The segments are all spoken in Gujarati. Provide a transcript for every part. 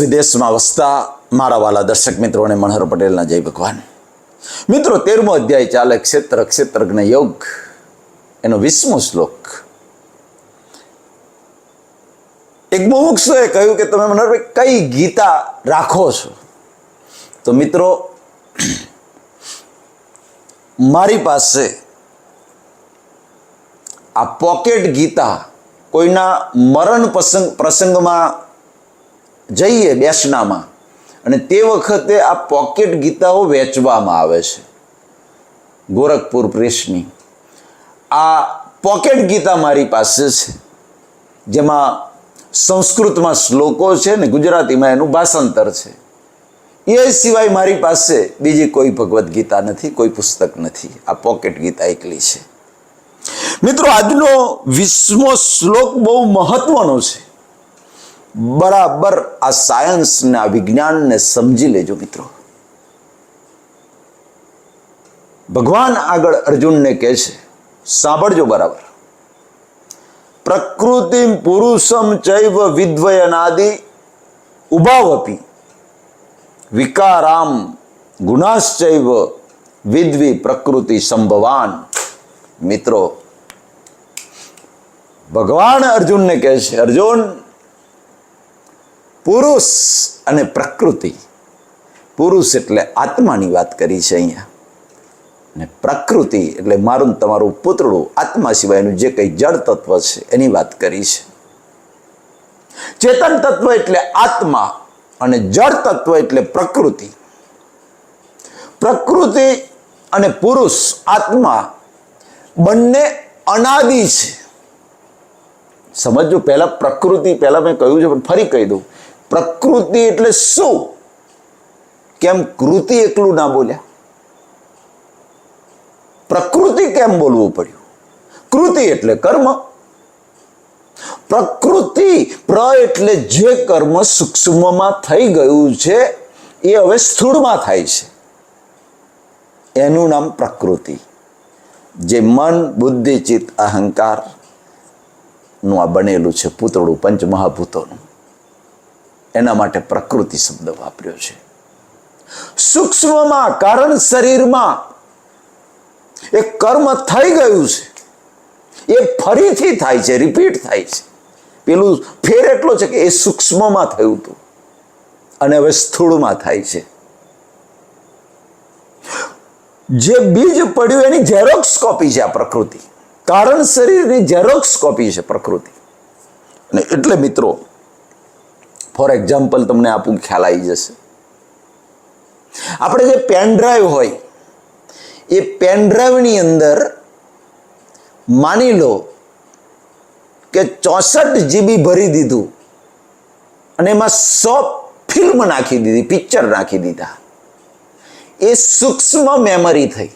વિદેશમાં વસતા મારા વાલા દર્શક મિત્રો અને મનહર પટેલના જય ભગવાન. મિત્રો, તેરમો અધ્યાય ચાલે ક્ષેત્ર ક્ષેત્રજ્ઞ યોગ. એનો વીસમો શ્લોક. એક મુમુક્ષુએ કહ્યું કે તમે મનહરભાઈ કઈ ગીતા રાખો છો? તો મિત્રો, મારી પાસે આ પોકેટ ગીતા કોઈના મરણ પ્રસંગ પ્રસંગમાં જઈએ બેસનામાં. અને તે વખતે આ પોકેટ ગીતાઓ વેચવામાં આવે છે. ગોરખપુર પ્રેસની. આ પોકેટ ગીતા મારી પાસે છે. જેમાં સંસ્કૃતમાં શ્લોકો છે ને ગુજરાતીમાં એનું ભાષાંતર છે. એ સિવાય મારી પાસે બીજી કોઈ ભગવદ્ ગીતા નથી, કોઈ પુસ્તક નથી. આ પોકેટ ગીતા એકલી છે. મિત્રો, આજનો વીસમો શ્લોક બહુ મહત્વનો છે. બરાબર આ સાયન્સને આ વિજ્ઞાનને સમજી લેજો મિત્રો. ભગવાન આગળ અર્જુનને કહે છે, સાંભળજો બરાબર. પ્રકૃતિ પુરુષમ ચૈવ વિદ્વયનાદિ ઉભાવપી. વિકારામ ગુણાશ્ચૈવ વિદ્વી પ્રકૃતિ સંભવાન. મિત્રો, ભગવાન અર્જુનને કહે છે, અર્જુન પુરુષ અને પ્રકૃતિ. પુરુષ એટલે આત્માની વાત કરી છે અહીંયા. અને પ્રકૃતિ એટલે મારું તમારું પુતળું, આત્મા સિવાયનું જે કંઈ જળ તત્વ છે એની વાત કરી છે. ચેતન તત્વ એટલે આત્મા અને જળ તત્વ એટલે પ્રકૃતિ. પ્રકૃતિ અને પુરુષ, આત્મા બંને અનાદિ છે. સમજો પહેલાં પ્રકૃતિ પહેલાં મેં કહ્યું છે, પણ ફરી કહી દઉં. પ્રકૃતિ એટલે શું? કેમ કૃતિ એકલું ના બોલ્યા? પ્રકૃતિ કેમ બોલવું પડ્યું? કૃતિ એટલે કર્મ. પ્રકૃતિ પ્ર એટલે જે કર્મ સૂક્ષ્મમાં થઈ ગયું છે, એ હવે સ્થૂળમાં થાય છે. એનું નામ પ્રકૃતિ. જે મન, બુદ્ધિ, ચિત્ત, અહંકારનું આ બનેલું છે પૂતળું પંચમહાભૂતોનું. એના માટે પ્રકૃતિ શબ્દ વાપર્યો છે. સૂક્ષ્મમાં કારણ શરીરમાં એ કર્મ થઈ ગયું છે. એ ફરીથી થાય છે રિપીટ થાય છે. પેલું ફેર એટલો છે કે એ સૂક્ષ્મમાં થયું હતું. અને હવે સ્થૂળમાં થાય છે. જે બીજ પડ્યું એની ઝેરોક્સ કોપી છે આ પ્રકૃતિ. કારણ શરીરની ઝેરોક્સ કોપી છે પ્રકૃતિ. એટલે મિત્રો ફોર એક્ઝામ્પલ તમને આપું ખ્યાલ આવી જશે. આપણે જે પેન ડ્રાઈવ હોય, એ પેન ડ્રાઈવની અંદર માની લો કે ચોસઠ જીબી ભરી દીધું અને એમાં સો ફિલ્મ નાખી દીધી પિક્ચર નાખી દીધા. એ સૂક્ષ્મ મેમરી થઈ.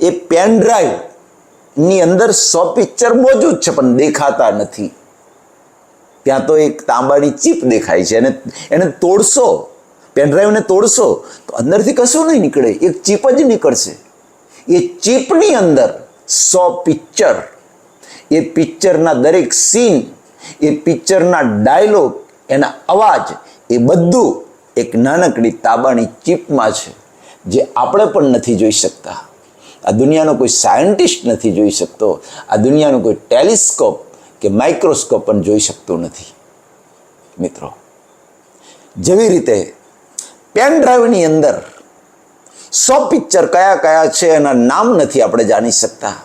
એ પેન ડ્રાઈવ અંદર સો પિક્ચર મોજૂદ છે, પણ દેખાતા નથી. ત્યાં તો એક તાંબાની ચીપ દેખાય છે અને એને તોડશો પેનડ્રાઈવને તોડશો, તો અંદરથી કશું નહીં નીકળે, એક ચીપ જ નીકળશે. એ ચીપની અંદર સો પિક્ચર એ પિક્ચરના દરેક સીન એ પિક્ચરના ડાયલોગ એના અવાજ, એ બધું એક નાનકડી તાંબાની ચીપમાં છે, જે આપણે પણ નથી જોઈ શકતા. આ દુનિયાનો કોઈ સાયન્ટિસ્ટ નથી જોઈ શકતો. આ દુનિયાનો કોઈ ટેલિસ્કોપ કે માઇક્રોસ્કોપ પણ જોઈ શકતું નથી. મિત્રો, જેવી રીતે પેન ડ્રાઈવની અંદર સો પિક્ચર કયા કયા છે એના નામ નથી આપણે જાણી શકતા.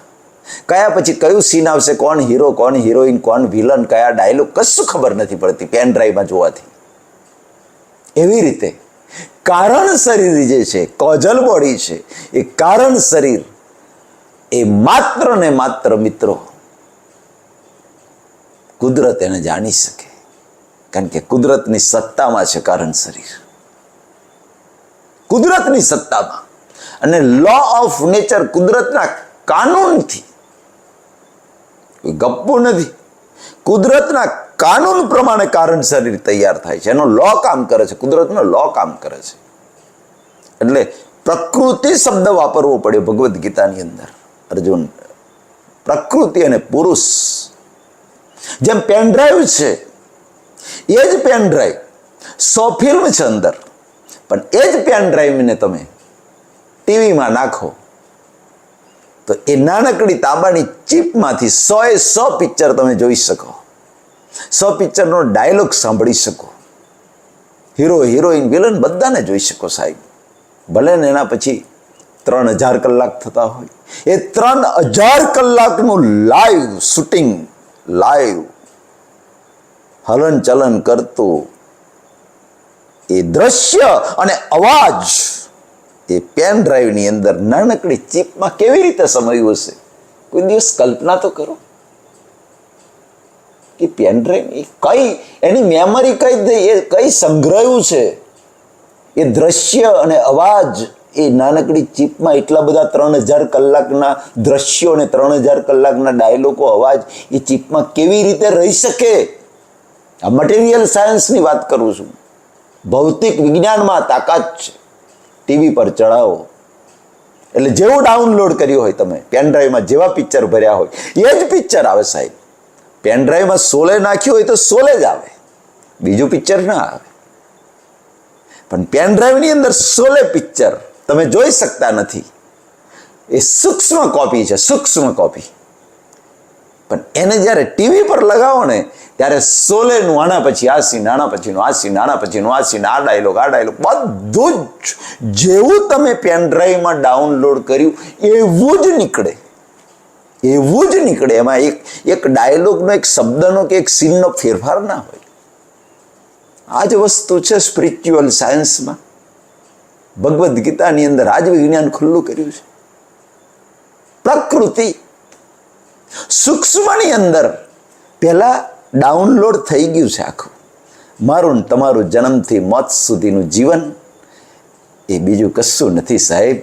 કયા પછી કયું સીન આવશે, કોણ હીરો કોણ હિરોઈન કોણ વિલન કયા ડાયલોગ કશું ખબર નથી પડતી પેન ડ્રાઈવમાં જોવાથી. એવી રીતે કારણ શરીર જે છે કોજલ બોડી છે, એ કારણ શરીર એ માત્ર ને માત્ર મિત્રો કુદરત એને જાણી શકે. કારણ કે કુદરતની સત્તામાં છે કારણ શરીર. કુદરતની સત્તામાં. અને લો ઓફ નેચર કુદરતના કાનૂનથી. કોઈ ગપ્પુ નથી. કુદરતના કાનૂન પ્રમાણે કારણ શરીર તૈયાર થાય છે. એનો લો કામ કરે છે. કુદરતનો લો કામ કરે છે. એટલે પ્રકૃતિ શબ્દ વાપરવો પડ્યો ભગવદ્ ગીતાની અંદર. અર્જુન, પ્રકૃતિ અને પુરુષ જેમ પેનડ્રાઈવ છે, એ જ પેનડ્રાઈવ સો ફિલ્મ છે અંદર. પણ એ જ પેન ડ્રાઈવને તમે ટીવીમાં નાખો, તો એ નાનકડી તાંબાની ચીપમાંથી સો એ સો પિક્ચર તમે જોઈ શકો. સો પિક્ચરનો ડાયલોગ સાંભળી શકો. હીરો હિરોઈન વિલન બધાને જોઈ શકો સાહેબ. ભલે ને એના પછી ત્રણ હજાર કલાક થતા હોય. એ ત્રણ હજાર કલાકનું લાઈવ શૂટિંગ લાઈવ હલનચલન કરતું એ દ્રશ્ય અને અવાજ એ પેન ડ્રાઈવની અંદર નાનકડી ચીપમાં કેવી રીતે સમાયું હશે? કોઈ દિવસ કલ્પના તો કરો કે પેન ડ્રાઈવ એ કઈ, એની મેમરી કઈ એ કઈ સંગ્રહ્યું છે? એ દ્રશ્ય અને અવાજ એ નાનકડી ચીપમાં એટલા બધા ત્રણ હજાર કલાકના દ્રશ્યો અને ત્રણ હજાર કલાકના ડાયલોગો, અવાજ એ ચીપમાં કેવી રીતે રહી શકે? આ મટીરિયલ સાયન્સની વાત કરું છું. ભૌતિક વિજ્ઞાનમાં તાકાત છે. ટીવી પર ચડાવો એટલે જેવું ડાઉનલોડ કર્યું હોય તમે પેનડ્રાઈવમાં જેવા પિક્ચર ભર્યા હોય, એ જ પિક્ચર આવે સાહેબ. પેન ડ્રાઈવમાં સોલે નાખ્યું હોય તો સોલે જ આવે. બીજું પિક્ચર ના આવે. પણ પેન ડ્રાઈવની અંદર સોલે પિક્ચર તમે જોઈ શકતા નથી. એ સૂક્ષ્મ કોપી છે, સૂક્ષ્મ કોપી પણ એને જ્યારે ટીવી પર લગાવો ને, ત્યારે સોલેનું આના પછી, આ સીન આના પછીનું, આ સીન આના પછીનું, આ સીન આ ડાયલોગ આ ડાયલોગ બધું જ જેવું તમે પેનડ્રાઈવમાં ડાઉનલોડ કર્યું, એવું જ નીકળે. એવું જ નીકળે. એમાં એક એક ડાયલોગનો એક શબ્દનો કે એક સીનનો ફેરફાર ના હોય. આ જ વસ્તુ છે સ્પિરિચ્યુઅલ સાયન્સમાં ભગવદ્ ગીતાની અંદર વિજ્ઞાન ખુલ્લું કર્યું છે. પ્રકૃતિ સૂક્ષ્મની અંદર પહેલાં ડાઉનલોડ થઈ ગયું છે આખું. મારું તમારું જન્મથી મોત સુધીનું જીવન એ બીજું કશું નથી સાહેબ.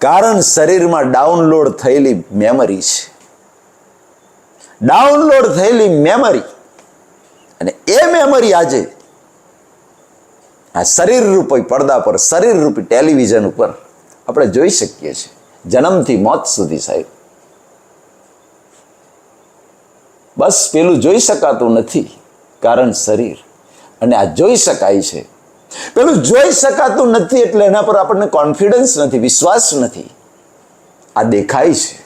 કારણ શરીરમાં ડાઉનલોડ થયેલી મેમરી છે. ડાઉનલોડ થયેલી મેમરી અને એ મેમરી આજે આ શરીર રૂપી પડદા પર શરીર રૂપી ટેલિવિઝન ઉપર આપણે જોઈ શકીએ છીએ. જન્મથી મોત સુધી સાહેબ. બસ પેલું જોઈ શકાતું નથી કારણ શરીર. અને આ જોઈ શકાય છે. પેલું જોઈ શકાતું નથી એટલે એના પર આપણને કોન્ફિડન્સ નથી, વિશ્વાસ નથી. આ દેખાય છે.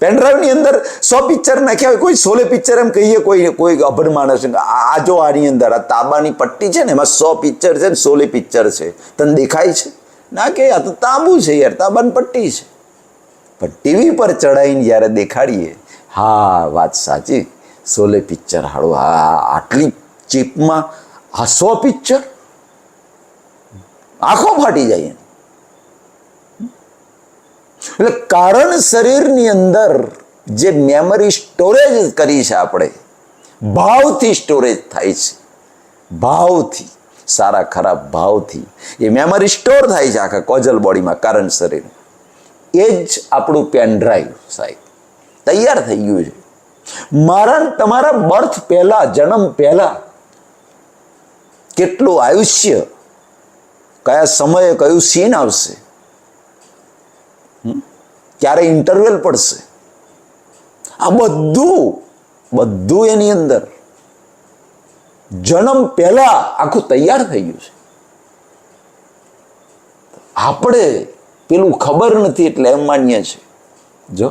પેનડ્રાઈવની અંદર સો પિક્ચર નાખ્યા હોય, કોઈ સોલે પિક્ચર એમ કહીએ, કોઈ કોઈ અભણ માણસ આ જો આની અંદર, આ તાંબાની પટ્ટી છે ને, એમાં સો પિક્ચર છે ને, સોલે પિક્ચર છે. તને દેખાય છે? ના કે, આ તો તાંબુ છે યાર, તાંબાની પટ્ટી છે. પણ ટીવી પર ચડાવીને જ્યારે દેખાડીએ, હા, વાત સાચી. સોલે પિક્ચર હાડો હા આટલી ચીપમાં આ સો પિક્ચર આંખો ફાટી જાય એની. એટલે કારણ શરીરની અંદર જે મેમરી સ્ટોરેજ કરી છે આપણે, ભાવથી સ્ટોરેજ થાય છે. ભાવથી, સારા ખરાબ ભાવથી. એ મેમરી સ્ટોર થાય છે આખા કોજલ બોડીમાં કારણ શરીર એ જ આપણું પેન ડ્રાઈવ સાહેબ. તૈયાર થઈ ગયું છે. મારા, તમારા બર્થ પહેલા, જન્મ પહેલા કેટલું આયુષ્ય, કયા સમયે કયું સીન આવશે? ક્યારે ઇન્ટરવેલ પડશે? આ બધું બધું એની અંદર. જન્મ પહેલા આખું તૈયાર થઈ ગયું છે. આપણે પેલું ખબર નથી એટલે એમ માનીએ છે જો,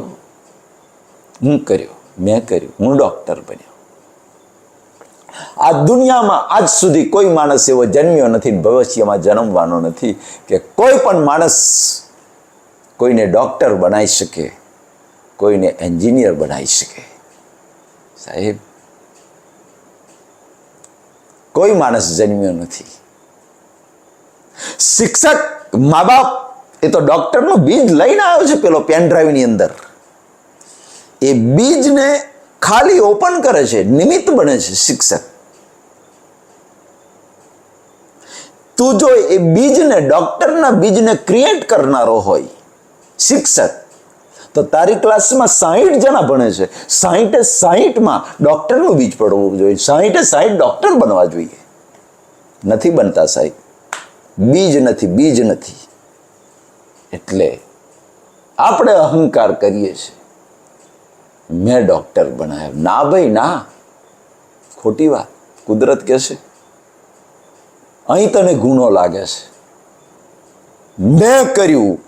હું કર્યો, મેં કર્યું, હું ડોક્ટર બન્યો. આ દુનિયામાં આજ સુધી કોઈ માણસ એવો જન્મ્યો નથી ભવિષ્યમાં જન્મવાનો નથી કે કોઈ પણ માણસ કોઈને ડૉક્ટર બનાવી શકે, કોઈને એન્જિનિયર બનાવી શકે. સાહેબ, કોઈ માણસ જન્મ્યો નથી. શિક્ષક મા બાપ એ તો ડૉક્ટરનું બીજ લઈને આવ્યો છે પેલો પેન ડ્રાઈવની અંદર. એ બીજને ખાલી ઓપન કરે છે, નિમિત્ત બને છે શિક્ષક. તું જો એ બીજને, ડૉક્ટરના બીજને ક્રિએટ કરનારો હોય શિક્ષક. તો તારી ક્લાસમાં સાહીઠ જણા ભણે છે. સાહીઠે સાહીઠમાં ડૉક્ટરનું બીજ પડવું જોઈએ. સાહીઠે સાહીઠ ડોક્ટર બનવા જોઈએ. નથી બનતા સાહેબ. બીજ નથી બીજ નથી. એટલે આપણે અહંકાર કરીએ છીએ. મેં ડૉક્ટર બનાવ્યો ના ભાઈ, ના. ખોટી વાત. કુદરત કહેશે અહીં તને ગુનો લાગે છે. મેં કર્યું.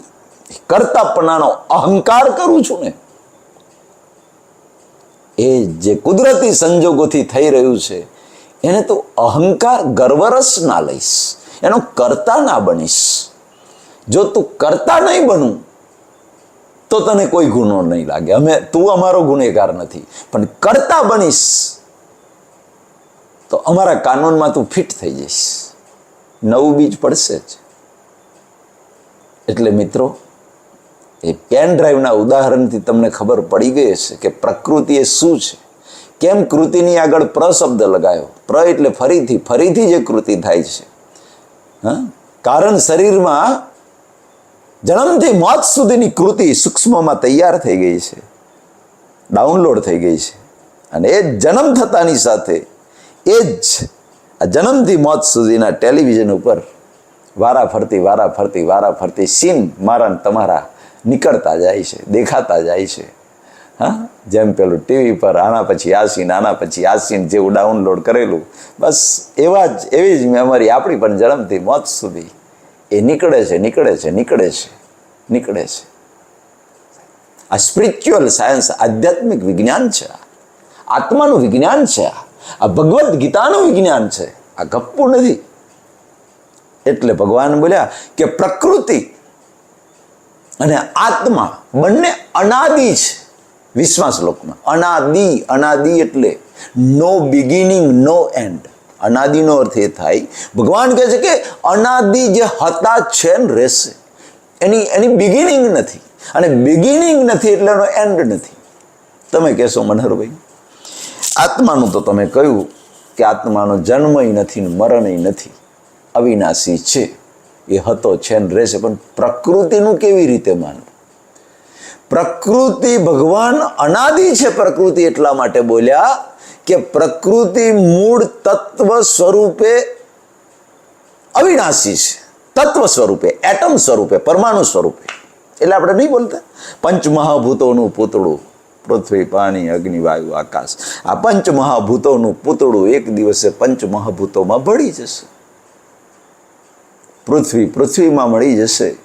કરતાપણાનો અહંકાર કરું છું ને, એ જે કુદરતી સંજોગોથી થઈ રહ્યું છે, એને તો અહંકાર ગર્વરસ ના લઈશ, એનો કરતા ના બનીશ. જો તું કરતા નહીં બનું, તો તને કોઈ ગુનો નહીં લાગે. અમે, તું અમારો ગુનેગાર નથી, પણ કરતા બનીશ, તો અમારા કાનૂનમાં તું ફિટ થઈ જઈશ. નવું બીજ પડશે જ. એટલે મિત્રો એ પેન ડ્રાઈવના ઉદાહરણથી તમને ખબર પડી ગઈ હશે કે પ્રકૃતિ એ શું છે? કેમ કૃતિની આગળ પ્ર શબ્દ લગાયો? પ્ર એટલે ફરીથી ફરીથી જે કૃતિ થાય છે. હા? કારણ શરીરમાં જન્મથી મોત સુધીની કૃતિ સૂક્ષ્મમાં તૈયાર થઈ ગઈ છે. ડાઉનલોડ થઈ ગઈ છે. અને એ જન્મ થતાની સાથે એ જ આ જન્મથી મોત સુધીના ટેલિવિઝન ઉપર વારા ફરતી વારા ફરતી વારા ફરતી સીન મારા તમારા નીકળતા જાય છે, દેખાતા જાય છે. હા? જેમ પેલું ટીવી પર આના પછી આ સીન આના પછી આ સીન જેવું ડાઉનલોડ કરેલું, બસ એવા જ, એવી જ મેમરી આપણી પણ જન્મથી મોત સુધી. એ નીકળે છે નીકળે છે નીકળે છે નીકળે છે. આ સ્પિરિચ્યુઅલ સાયન્સ આધ્યાત્મિક વિજ્ઞાન છે આત્માનું વિજ્ઞાન છે આ ભગવદ્ ગીતાનું વિજ્ઞાન છે. આ ગપ્પુ નથી. એટલે ભગવાન બોલ્યા કે પ્રકૃતિ અને આત્મા બંને અનાદિ છે વિશ્વાસ શ્લોકમાં અનાદિ અનાદિ એટલે નો બિગિનિંગ નો એન્ડ અનાદિનો અર્થ એ થાય, ભગવાન કહે છે કે અનાદિ જે હતા છે ને રહેશે. એની એની બિગિનિંગ નથી. અને બિગિનિંગ નથી એટલે એનો એન્ડ નથી. તમે કહેશો મનહરભાઈ, આત્માનું તો તમે કહ્યું કે આત્માનો જન્મય નથી ને મરણય નથી. અવિનાશી છે. એ હતો છે ને રહેશે. પણ પ્રકૃતિનું કેવી રીતે માનવું? પ્રકૃતિ ભગવાન અનાદિ છે પ્રકૃતિ એટલા માટે બોલ્યા કે પ્રકૃતિ મૂળ તત્વ સ્વરૂપે અવિનાશી છે. તત્વ સ્વરૂપે, એટમ સ્વરૂપે, પરમાણુ સ્વરૂપે. એટલે આપણે નહીં બોલતા? પંચમહાભૂતોનું પૂતળું, પૃથ્વી, પાણી, અગ્નિ, વાયુ, આકાશ. આ પંચમહાભૂતોનું પૂતળું એક દિવસે પંચમહાભૂતોમાં ભળી જશે. પૃથ્વી પૃથ્વીમાં મળી જશે.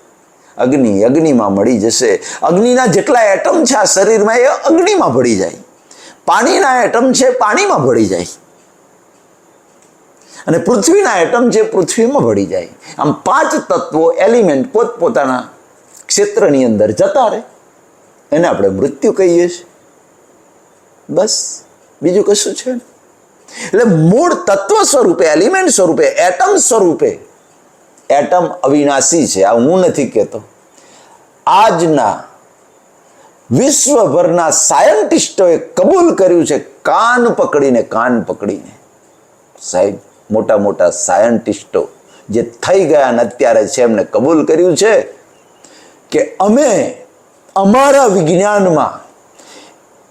અગ્નિ અગ્નિમાં મળી જશે. અગ્નિના જેટલા એટમ છે આ શરીરમાં, એ અગ્નિમાં ભળી જાય. પાણીના એટમ છે પાણીમાં ભળી જાય. અને પૃથ્વીના એટમ છે પૃથ્વીમાં ભળી જાય. આમ પાંચ તત્વો, એલિમેન્ટ પોતપોતાના ક્ષેત્રની અંદર જતા રહે. એને આપણે મૃત્યુ કહીએ છીએ. બસ. બીજું કશું છે એટલે મૂળ તત્વ સ્વરૂપે, એલિમેન્ટ સ્વરૂપે એટમ સ્વરૂપે એટમ અવિનાશી છે. આ હું નથી કહેતો. આજના વિશ્વભરના સાયન્ટિસ્ટોએ કબૂલ કર્યું છે, કાન પકડીને કાન પકડીને. સાહેબ, મોટા મોટા સાયન્ટિસ્ટો જે થઈ ગયા ને અત્યારે છે એમને કબૂલ કર્યું છે કે અમે અમારા વિજ્ઞાનમાં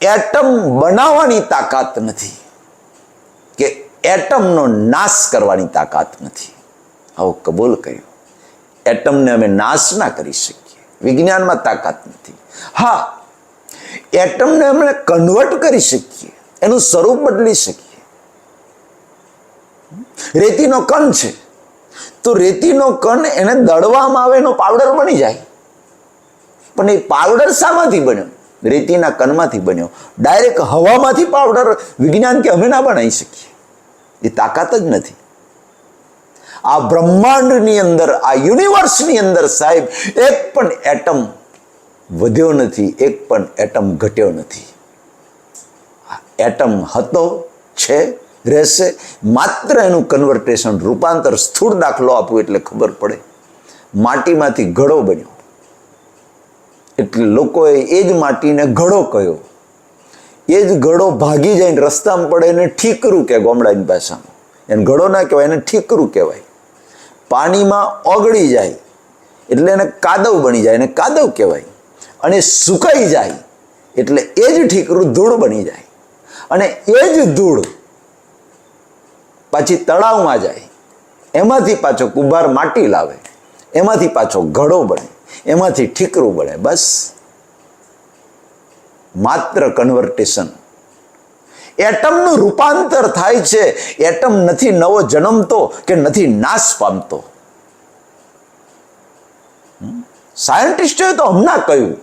એટમ બનાવવાની તાકાત નથી, કે એટમનો નાશ કરવાની તાકાત નથી. આવું કબૂલ કર્યો. એટમને અમે નાશ ના કરી શકીએ. વિજ્ઞાનમાં તાકાત નથી. હા, એટમને અમે કન્વર્ટ કરી શકીએ. એનું સ્વરૂપ બદલી શકીએ. રેતીનો કણ છે. તો રેતીનો કણ એને દળવામાં આવે એનો પાવડર બની જાય. પણ એ પાવડર શામાંથી બન્યો? રેતીના કણમાંથી બન્યો. ડાયરેક્ટ હવામાંથી પાવડર વિજ્ઞાન કે અમે ના બનાવી શકીએ. એ તાકાત જ નથી. આ બ્રહ્માંડની અંદર, આ યુનિવર્સની અંદર સાહેબ, એક પણ એટમ વધ્યો નથી, એક પણ એટમ ઘટ્યો નથી. એટમ હતો, છે, રહેશે, માત્ર એનું કન્વર્ટેશન રૂપાંતર સ્થૂળ દાખલો આપવું એટલે ખબર પડે. માટીમાંથી ઘડો બન્યો. એટલે લોકોએ એ જ માટીને ઘડો કહ્યો. એ જ ઘડો ભાગી જાય રસ્તામાં પડે એને ઠીકરું કે ગોમડાની ભાષામાં. એને ઘડો ના કહેવાય, એને ઠીકરું કહેવાય. પાણીમાં ઓગળી જાય, એટલે એને કાદવ બની જાય, એને કાદવ કહેવાય. અને સુકાઈ જાય, એટલે એ જ ઠીકરું ધૂળ બની જાય. અને એ જ ધૂળ પાછી તળાવમાં જાય. એમાંથી પાછો કુંભાર માટી લાવે, એમાંથી પાછો ઘડો બને, એમાંથી ઠીકરું બને, બસ. માત્ર કન્વર્ટેશન એટમનું રૂપાંતર થાય છે. એટમ નથી નવો જન્મતો કે નથી નાશ પામતો. સાયન્ટિસ્ટોએ તો હમણાં કહ્યું.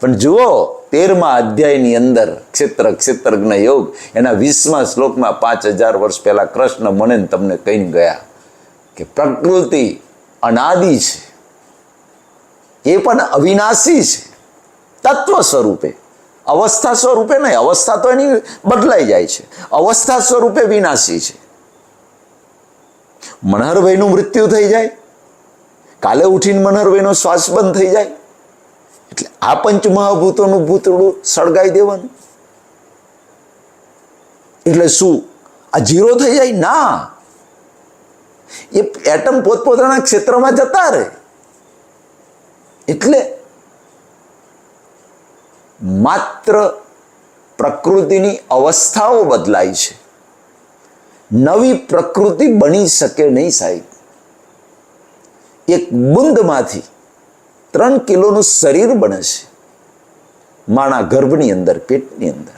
પણ જુઓ, તેરમા અધ્યાયની અંદર ક્ષેત્ર ક્ષેત્રજ્ઞ યોગ, એના વીસમા શ્લોકમાં પાંચ હજાર વર્ષ પહેલા કૃષ્ણ મને તમને કહીને ગયા કે પ્રકૃતિ અનાદિ છે. એ પણ અવિનાશી છે. તત્વ સ્વરૂપે. અવસ્થા સ્વરૂપે નહીં, અવસ્થા તો એની બદલાઈ જાય છે. અવસ્થા સ્વરૂપે વિનાશી છે. મનહરભાઈનું મૃત્યુ થઈ જાય. કાલે ઉઠીને મનહરભાઈનો શ્વાસ બંધ થઈ જાય. એટલે આ પંચમહાભૂતોનું ભૂતળું સળગાઈ દેવાનું. એટલે શું? આ જીરો થઈ જાય? ના. એ એટમ પોતપોતાના ક્ષેત્રમાં જતા રહે. એટલે માત્ર પ્રકૃતિની અવસ્થાઓ બદલાય છે. નવી પ્રકૃતિ બની શકે નહીં સાહેબ. એક બુંદમાંથી ત્રણ કિલોનું શરીર બને છે. માણા ગર્ભની અંદર, પેટની અંદર.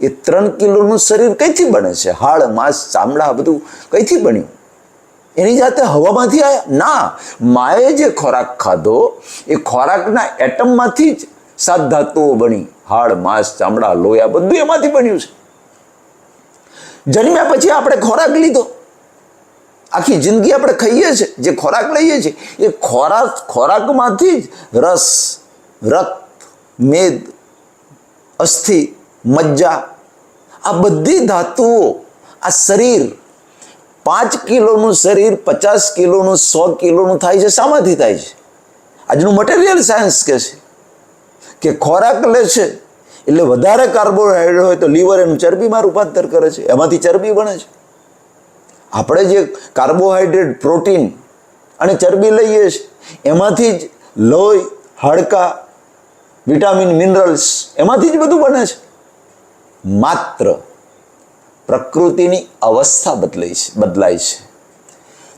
એ ત્રણ કિલોનું શરીર કઈથી બને છે? હાડ, માંસ, ચામડા બધું કઈથી બન્યું? એની જાતે હવામાંથી આવ્યા ના, માએ જે ખોરાક ખાધો, એ ખોરાકના એટમમાંથી જ સાત ધાતુઓ બની, હાડ, માંસ, ચામડા, લોયા, બધું એમાંથી બન્યું છે. જન્મ્યા પછી આપણે ખોરાક લીધો. આખી જિંદગી આપણે ખાઈએ છીએ જે ખોરાક લઈએ છીએ એ ખોરાક, ખોરાકમાંથી જ રસ, રક્ત, મેદ, અસ્થિ, મજ્જા, આ બધી ધાતુઓ, આ શરીર, પાંચ કિલોનું શરીર, પચાસ કિલોનું, સો કિલોનું થાય છે, શામાંથી થાય છે. આજનું મટીરિયલ સાયન્સ કહે છે. કે ખોરાક લે છે. એટલે વધારે કાર્બોહાઈડ્રેટ હોય તો લીવર એનું ચરબીમાં રૂપાંતર કરે છે. એમાંથી ચરબી બને છે. આપણે જે કાર્બોહાઈડ્રેટ, પ્રોટીન અને ચરબી લઈએ છીએ એમાંથી જ લોહી, હાડકા, વિટામિન, મિનરલ્સ એમાંથી જ બધું બને છે. માત્ર પ્રકૃતિની અવસ્થા બદલાઈ છે, બદલાય છે.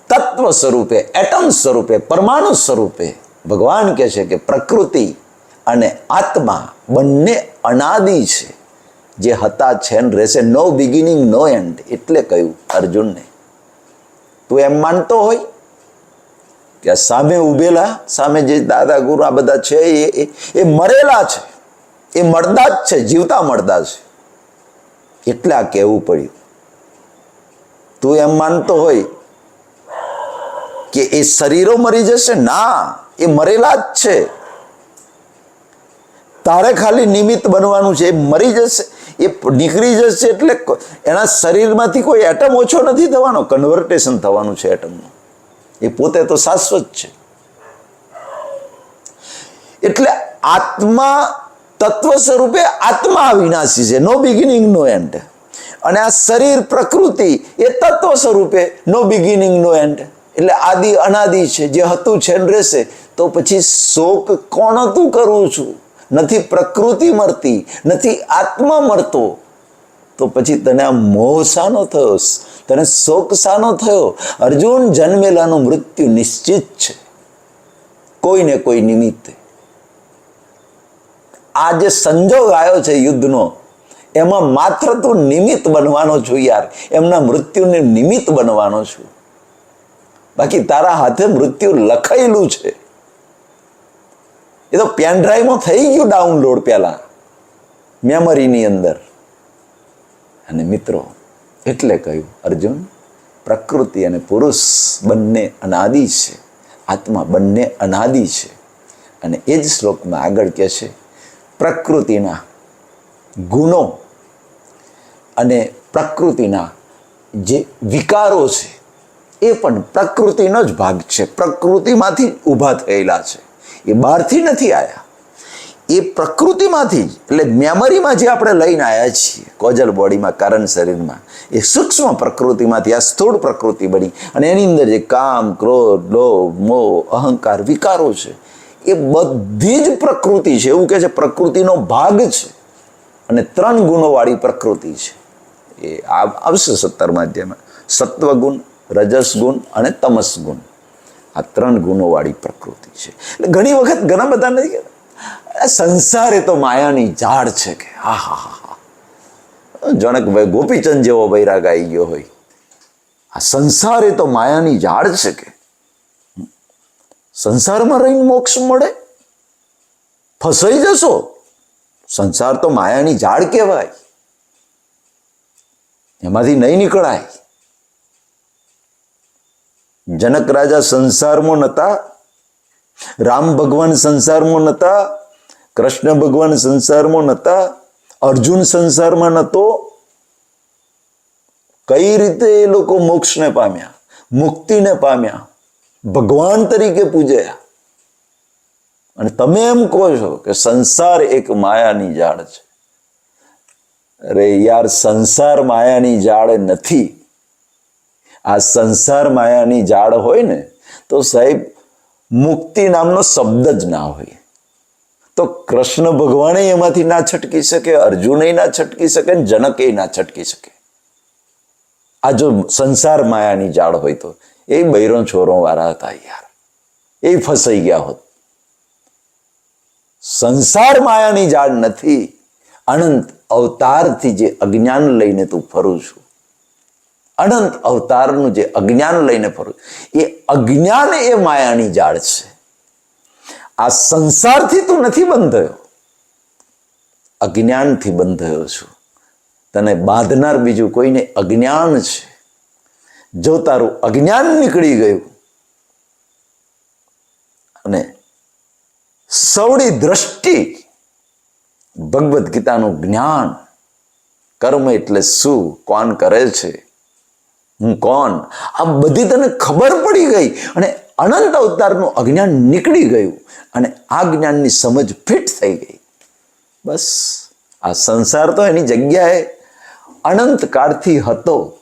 તત્વ સ્વરૂપે, એટમ સ્વરૂપે, પરમાણુ સ્વરૂપે ભગવાન કહે છે કે પ્રકૃતિ અને આત્મા બંને અનાદિ છે. જે હતા છે ને રહેશે નો બિગિનિંગ નો એન્ડ એટલે કહ્યું અર્જુનને, તું એમ માનતો હોય? કે સામે ઉભેલા, સામે જે દાદા, ગુરુ આ બધા છે, એ- એ મરેલા છે. એ મળદા જ છે, જીવતા મળદા છે. એટલે આ કહેવું પડ્યું. તું એમ માનતો હોય કે એ શરીરો મરી જશે? ના, એ મરેલા જ છે. તારે ખાલી નિમિત્ત બનવાનું છે, એ મરી જશે, એ નીકળી જશે એટલે એના શરીરમાંથી કોઈ એટમ ઓછો નથી થવાનો કન્વર્ટેશન થવાનું છે એટમનું એ પોતે તો શાશ્વત છે. એટલે આત્મા તત્વ સ્વરૂપે આત્મા અવિનાશી છે નો બિગિનિંગ નો એન્ડ અને આ શરીર પ્રકૃતિ એ તત્વ સ્વરૂપે નો બિગિનિંગ નો એન્ડ એટલે આદિ અનાદિ છે, જે હતું છે રહેશે, તો પછી શોક કોણ હતું કરું છું? નથી પ્રકૃતિ મરતી, નથી આત્મા મરતો, તો પછી તને આ મોહ શાનો થયો? તને શોક શાનો થયો? અર્જુન જન્મેલાનું મૃત્યુ નિશ્ચિત છે, કોઈને કોઈ નિમિત્તે. આ જે સંજોગ આવ્યો છે યુદ્ધનો, એમાં માત્ર તું નિમિત્ત બનવાનો છું યાર, એમના મૃત્યુને નિમિત્ત બનવાનો છું. બાકી તારા હાથે મૃત્યુ લખાયેલું છે. એ તો પેન થઈ ગયું ડાઉનલોડ પહેલાં મેમરીની અંદર. અને મિત્રો, એટલે કહ્યું, અર્જુન, પ્રકૃતિ અને પુરુષ બંને અનાદિ છે. આત્મા બંને અનાદિ છે. અને એ જ શ્લોકમાં આગળ કહે છે, પ્રકૃતિના ગુણો અને પ્રકૃતિના જે વિકારો છે, એ પણ પ્રકૃતિનો જ ભાગ છે. પ્રકૃતિમાંથી ઊભા થયેલા છે. એ બહારથી નથી આવ્યા એ પ્રકૃતિમાંથી જ, એટલે મેમરીમાં જે આપણે લઈને આવ્યા છીએ કોજલ બોડીમાં કારણ શરીરમાં, એ સૂક્ષ્મ પ્રકૃતિમાંથી આ સ્થૂળ પ્રકૃતિ બની અને એની અંદર જે કામ, ક્રોધ, લોભ, મોહ, અહંકાર, વિકારો છે, એ બધી જ પ્રકૃતિ છે. એવું કહે છે, પ્રકૃતિનો ભાગ છે અને ત્રણ ગુણોવાળી પ્રકૃતિ છે. એ આવશે સત્તરમાં અધ્યાયમાં સત્વગુણ રજસ ગુણ અને તમસ ગુણ આ ત્રણ ગુણોવાળી પ્રકૃતિ છે. એટલે ઘણી વખત ઘણા બધા નથી કહેતા, સંસાર એ તો માયાની ઝાડ છે કે. હા હા હા હા. જનકભાઈ ગોપીચંદ જેવો વૈરાગ આવી ગયો હોય. આ સંસાર એ તો માયાની ઝાડ છે કે. સંસારમાં રહીને મોક્ષ મળે? ફસાઈ જશો? સંસાર તો માયાની ઝાડ કહેવાય. એમાંથી નહીં નીકળાય. જનક રાજા સંસારમાં નતા, રામ ભગવાન સંસારમાં નતા, કૃષ્ણ ભગવાન સંસારમાં નતા, અર્જુન સંસારમાં નતો. કઈ રીતે એ લોકો મોક્ષને પામ્યા? મુક્તિને પામ્યા? ભગવાન તરીકે પૂજ્યા. અને તમે એમ કહો છો કે સંસાર એક માયાની જાળ છે. અરે યાર, સંસાર માયાની જાળ નથી. આ સંસાર માયાની ઝાડ હોય ને, તો સાહેબ, મુક્તિ નામનો શબ્દ જ ના હોય. તો કૃષ્ણ ભગવાને એમાંથી ના છટકી શકે અર્જુને ના છટકી શકે જનકે ના છટકી શકે. આ જો સંસાર માયાની ઝાડ હોય તો, એ બૈરો છોરો વાળા હતા યાર. એ ફસાઈ ગયા હોત. સંસાર માયાની ઝાડ નથી. અનંત અવતારથી જે અજ્ઞાન લઈને તું ફરું છું. અનંત અવતારનું જે અજ્ઞાન લઈને ફરું, એ અજ્ઞાન એ માયાની જાળ છે. આ સંસારથી તું નથી બંધાયો. અજ્ઞાનથી બંધાયો છું. તને બાંધનાર બીજું કોઈને અજ્ઞાન છે. જો તારું અજ્ઞાન નીકળી ગયું, અને સૌડી દ્રષ્ટિ ભગવદ્ ગીતાનું જ્ઞાન, કર્મ એટલે શું, કોણ કરે છે હું કોણ? આ બધી તને ખબર પડી ગઈ અને અનંત અવતારનું અજ્ઞાન નીકળી ગયું અને આ જ્ઞાનની સમજ ફિટ થઈ ગઈ. બસ, આ સંસાર તો એની જગ્યાએ અનંત કાળથી હતો,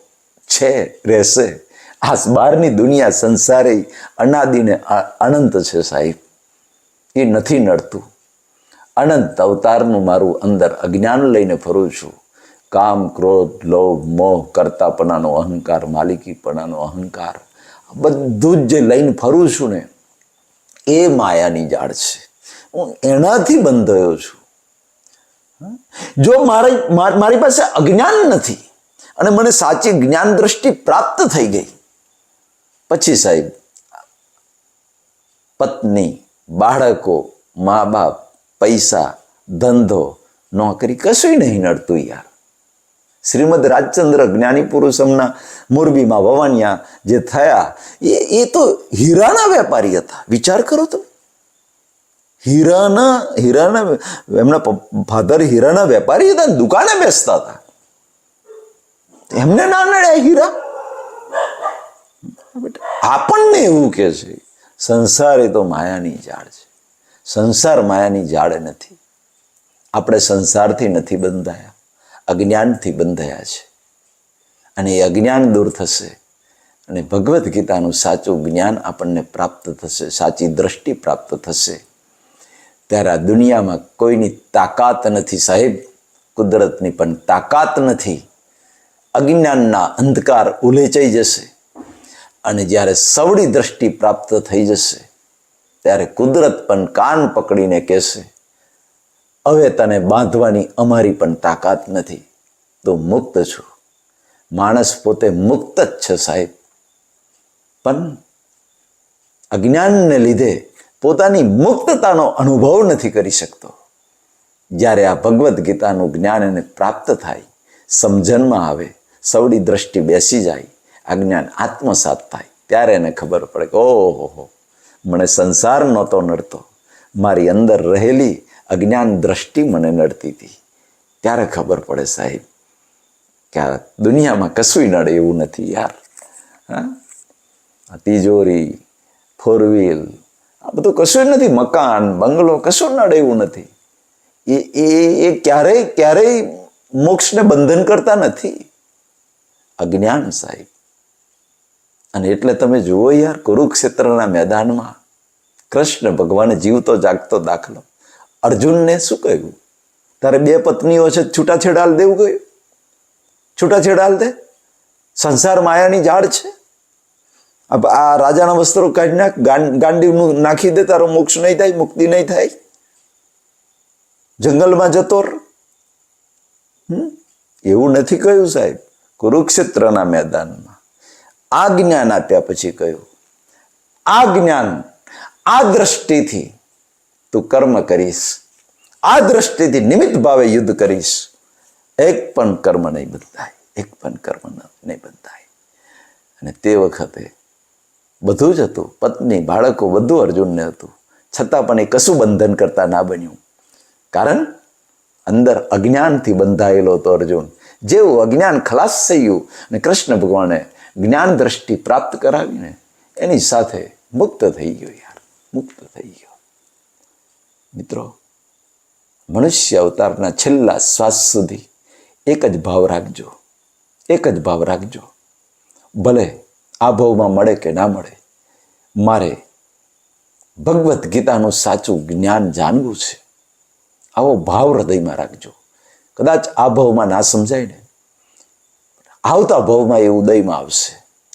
છે, રહેશે. આ બહારની દુનિયા સંસારે અનાદિને અનંત છે સાહેબ. એ નથી નડતું. અનંત અવતારનું મારું અંદર અજ્ઞાન લઈને ફરું છું. કામ, ક્રોધ, લોભ, મોહ, કરતાપણાનો અહંકાર, માલિકીપણાનો અહંકાર બધું જ જે લઈને ફરું છું ને, એ માયાની જાળ છે. હું એનાથી બંધાયો છું. જો મારી મારી પાસે અજ્ઞાન નથી અને મને સાચી જ્ઞાન દ્રષ્ટિ પ્રાપ્ત થઈ ગઈ, પછી સાહેબ, પત્ની, બાળકો, મા બાપ, પૈસા, ધંધો, નોકરી કશું નહીં નડતું યાર. શ્રીમદ રાજચંદ્ર જ્ઞાની પુરુષમના મોરબીમાં વવાણિયા જે થયા, એ એ તો હીરાના વેપારી હતા. વિચાર કરો તમે. હીરાના હીરાના, એમના ફાધર હીરાના વેપારી હતા દુકાને બેસતા હતા. એમને ના નડ્યા હીરા. આપણને એવું કે છે, સંસાર એ તો માયાની જાળ છે. સંસાર માયાની જાળ નથી. આપણે સંસારથી નથી બંધાયા. અજ્ઞાનથી બંધાયા છે. અને એ અજ્ઞાન દૂર થશે અને ભગવદ્ ગીતાનું સાચું જ્ઞાન આપણને પ્રાપ્ત થશે, સાચી દ્રષ્ટિ પ્રાપ્ત થશે. ત્યારે આ દુનિયામાં કોઈની તાકાત નથી સાહેબ, કુદરતની પણ તાકાત નથી. અજ્ઞાનના અંધકાર ઉલેચાઈ જશે અને જ્યારે સવડી દ્રષ્ટિ પ્રાપ્ત થઈ જશે, ત્યારે કુદરત પણ કાન પકડીને કહેશે હવે તને બાંધવાની અમારી પણ તાકાત નથી. તું મુક્ત છું. માણસ પોતે મુક્ત જ છે સાહેબ. પણ અજ્ઞાનને લીધે પોતાની મુક્તતાનો અનુભવ નથી કરી શકતો. જ્યારે આ ભગવદ્ ગીતાનું જ્ઞાન એને પ્રાપ્ત થાય, સમજણમાં આવે સવડી દ્રષ્ટિ બેસી જાય, આ જ્ઞાન આત્મસાત થાય, ત્યારે એને ખબર પડે કે ઓહો મને સંસાર નહોતો નડતો. મારી અંદર રહેલી અજ્ઞાન દ્રષ્ટિ મને નડતી હતી. ત્યારે ખબર પડે સાહેબ કે આ દુનિયામાં કશું નડે એવું નથી યાર. હા? તિજોરી ફોર વ્હીલ આ બધું કશું નથી, મકાન, બંગલો, કશું નડે એવું નથી. એ એ એ ક્યારેય ક્યારેય મોક્ષને બંધન કરતા નથી. અજ્ઞાન સાહેબ. અને એટલે તમે જુઓ યાર, કુરુક્ષેત્રના મેદાનમાં કૃષ્ણ ભગવાન જીવતો જાગતો દાખલો. અર્જુનને શું કહ્યું? તારે બે પત્નીઓ છે, છૂટાછેડા હાલ દેવું ગયું છૂટાછેડા હાલ દે? સંસાર માયાની ઝાડ છે? આ રાજાના વસ્ત્રો કાઢી નાખ ગાંડીનું નાખી દે, તારો મોક્ષ નહીં થાય, મુક્તિ નહીં થાય. જંગલમાં જતો? એવું નથી કહ્યું સાહેબ. કુરુક્ષેત્રના મેદાનમાં. આ જ્ઞાન આપ્યા પછી કહ્યું. આ જ્ઞાન આ દ્રષ્ટિથી તું કર્મ કરીશ. આ દ્રષ્ટિથી નિમિત્ત ભાવે યુદ્ધ કરીશ. એક પણ કર્મ નહીં બંધાય એક પણ કર્મ નહીં બંધાય અને તે વખતે બધું જ હતું. પત્ની, બાળકો, બધું અર્જુનને હતું. છતાં પણ એ કશું બંધન કરતા ના બન્યું. કારણ અંદર અજ્ઞાનથી બંધાયેલો હતો અર્જુન. જેવું અજ્ઞાન ખલાસ થયું અને કૃષ્ણ ભગવાને જ્ઞાન દ્રષ્ટિ પ્રાપ્ત કરાવીને એની સાથે મુક્ત થઈ ગયો યાર. મુક્ત થઈ ગયો. મિત્રો, મનુષ્ય અવતારના છેલ્લા શ્વાસ સુધી એક જ ભાવ રાખજો, એક જ ભાવ રાખજો. ભલે આ ભાવમાં મળે કે ના મળે, મારે ભગવદ્ ગીતાનું સાચું જ્ઞાન જાણવું છે. આવો ભાવ હૃદયમાં રાખજો. કદાચ આ ભાવમાં ના સમજાય ને, આવતા ભાવમાં એ ઉદયમાં આવશે.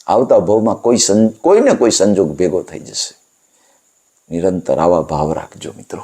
આવતા ભાવમાં કોઈ સં, કોઈને કોઈ સંજોગ ભેગો થઈ જશે. નિરંતર આવા ભાવ રાખજો મિત્રો.